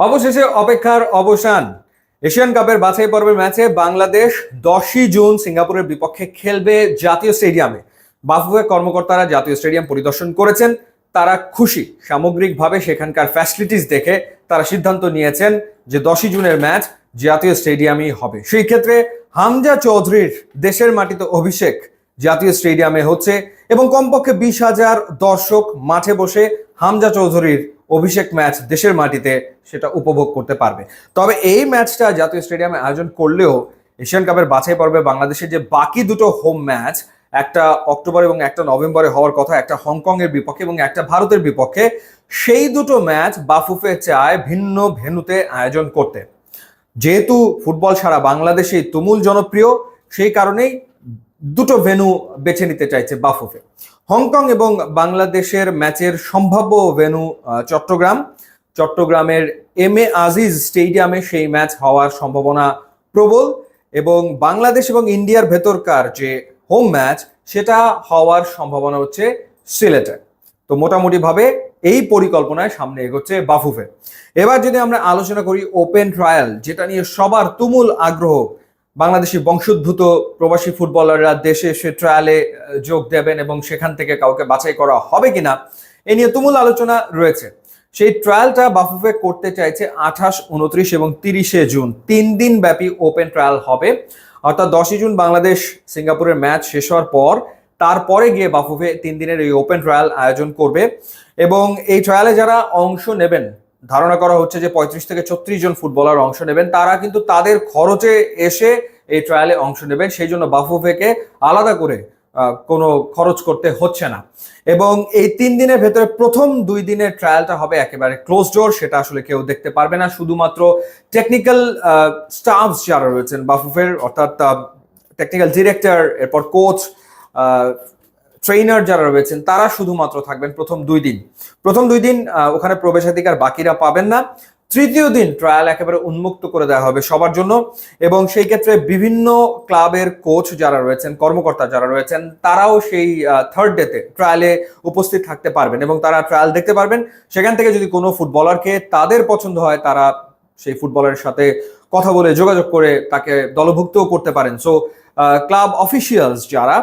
অবশেষে অপেক্ষার অবসান। এশিয়ান কাপের বাছাই পর্বের ম্যাচে বাংলাদেশ দশই জুন সিঙ্গাপুরের বিপক্ষে খেলবে জাতীয় স্টেডিয়ামে। বাফুফে কর্মকর্তারা জাতীয় স্টেডিয়াম পরিদর্শন করেছেন, তারা খুশি। সামগ্রিকভাবে সেখানকার ফ্যাসিলিটিস দেখে তারা সিদ্ধান্ত নিয়েছেন যে দশই জুনের ম্যাচ জাতীয় স্টেডিয়ামই হবে। সেই ক্ষেত্রে হামজা চৌধুরীর দেশের মাটিতে অভিষেক জাতীয় স্টেডিয়ামে হচ্ছে এবং কমপক্ষে বিশ হাজার দর্শক মাঠে বসে হামজা চৌধুরীর অভিষেক ম্যাচ দেশের মাটিতে সেটা উপভোগ করতে পারবে। তবে এই ম্যাচটা জাতীয় স্টেডিয়ামে আয়োজন করলেও এশিয়ান কাপের বাছাই পর্বে বাংলাদেশের যে বাকি দুটো হোম ম্যাচ, একটা অক্টোবর এবং একটা নভেম্বরে হওয়ার কথা, একটা হংকং এর বিপক্ষে এবং একটা ভারতের বিপক্ষে, সেই দুটো ম্যাচ বাফুফে চায় ভিন্ন ভেন্যুতে আয়োজন করতে। যেহেতু ফুটবল সারা বাংলাদেশেই তুমুল জনপ্রিয়, সেই কারণেই দুটো ভেন্যু বেছে নিতে চাইছে বাফুফে। হংকং এবং বাংলাদেশের ম্যাচের সম্ভাব্য আহ, চট্টগ্রাম। চট্টগ্রামের এম এ আজিজ স্টেডিয়ামে সেই ম্যাচ হওয়ার সম্ভাবনা প্রবল এবং বাংলাদেশ এবং ইন্ডিয়ার ভেতরকার যে হোম ম্যাচ সেটা হওয়ার সম্ভাবনা হচ্ছে সিলেটে। তো মোটামুটিভাবে এই পরিকল্পনায় সামনে এগোচ্ছে বাফুফে। এবার যদি আমরা আলোচনা করি ওপেন ট্রায়াল যেটা নিয়ে সবার তুমুল আগ্রহ বাংলাদেশি বংশোদ্ভূত প্রবাসী ফুটবলাররা দেশে এসে ট্রায়ালে যোগ দেবেন এবং সেখান থেকে কাউকে বাছাই করা হবে কিনা, এ নিয়ে তুমুল আলোচনা রয়েছে। সেই ট্রায়ালটা বাফুফে করতে চাইছে আঠাশ, উনত্রিশ এবং তিরিশে জুন। তিন দিন ব্যাপী ওপেন ট্রায়াল হবে। অর্থাৎ দশই জুন বাংলাদেশ সিঙ্গাপুরের ম্যাচ শেষ হওয়ার পর, তারপরে গিয়ে বাফুফে তিন দিনের এই ওপেন ট্রায়াল আয়োজন করবে। এবং এই ট্রায়ালে যারা অংশ নেবেন ধারণা করা হচ্ছে যে পঁয়ত্রিশ থেকে ছত্রিশ জন ফুটবলার অংশ নেবেন। তারা কিন্তু তাদের খরচে এসে এই ট্রায়ালে অংশ নেবেন। সেই জন্য বাফুফেকে আলাদা করে কোনো খরচ করতে হচ্ছে না। এবং এই তিন দিনের ভেতরে প্রথম দুই দিনের ট্রায়ালটা হবে একেবারে ক্লোজ ডোর সেটা আসলে কেউ দেখতে পারবে না। শুধুমাত্র টেকনিক্যাল স্টাফ যারা রয়েছেন বাফুফের, অর্থাৎ টেকনিক্যাল ডিরেক্টর এরপর কোচ ট্রেনার যারা রয়েছেন, তারা শুধুমাত্র থাকবেন প্রথম দুই দিন। প্রথম দুই দিন ওখানে প্রবেশাধিকার বাকিরা পাবেন না। তৃতীয় দিন ট্রায়াল একেবারে উন্মুক্ত করে দেওয়া হবে সবার জন্য এবং সেই ক্ষেত্রে বিভিন্ন ক্লাবের কোচ যারা রয়েছেন, কর্মকর্তা যারা রয়েছেন, তারাও সেই থার্ড ডেতে ট্রায়ালে উপস্থিত থাকতে পারবেন এবং তারা ট্রায়াল দেখতে পারবেন। সেখান থেকে যদি কোনো ফুটবলারকে তাদের পছন্দ হয়, তারা সেই ফুটবলারের সাথে কথা বলে যোগাযোগ করে তাকে দলভুক্তও করতে পারেন। সো ক্লাব অফিসিয়ালস যারা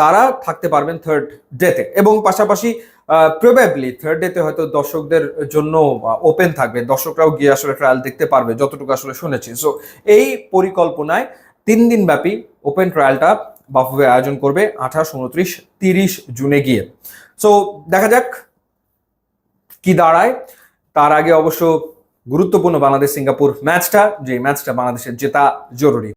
তারা থাকতে পারবেন থার্ড ডেতে এবং পাশাপাশি প্রবাবলি থার্ড ডেতে হয়তো দর্শকদের জন্য ওপেন থাকবে। দর্শকরাও গিয়ে আসলে ট্রায়াল দেখতে পারবে, যতটুকু আসলে শুনেছি। সো এই পরিকল্পনায় তিন দিন ব্যাপী ওপেন ট্রায়ালটা বাফুবে আয়োজন করবে আঠাশ, উনত্রিশ, তিরিশ জুনে গিয়ে। সো দেখা যাক কি দাঁড়ায়। তার আগে অবশ্য গুরুত্বপূর্ণ বাংলাদেশ সিঙ্গাপুর ম্যাচটা যে ম্যাচটা বাংলাদেশের জেতা জরুরি।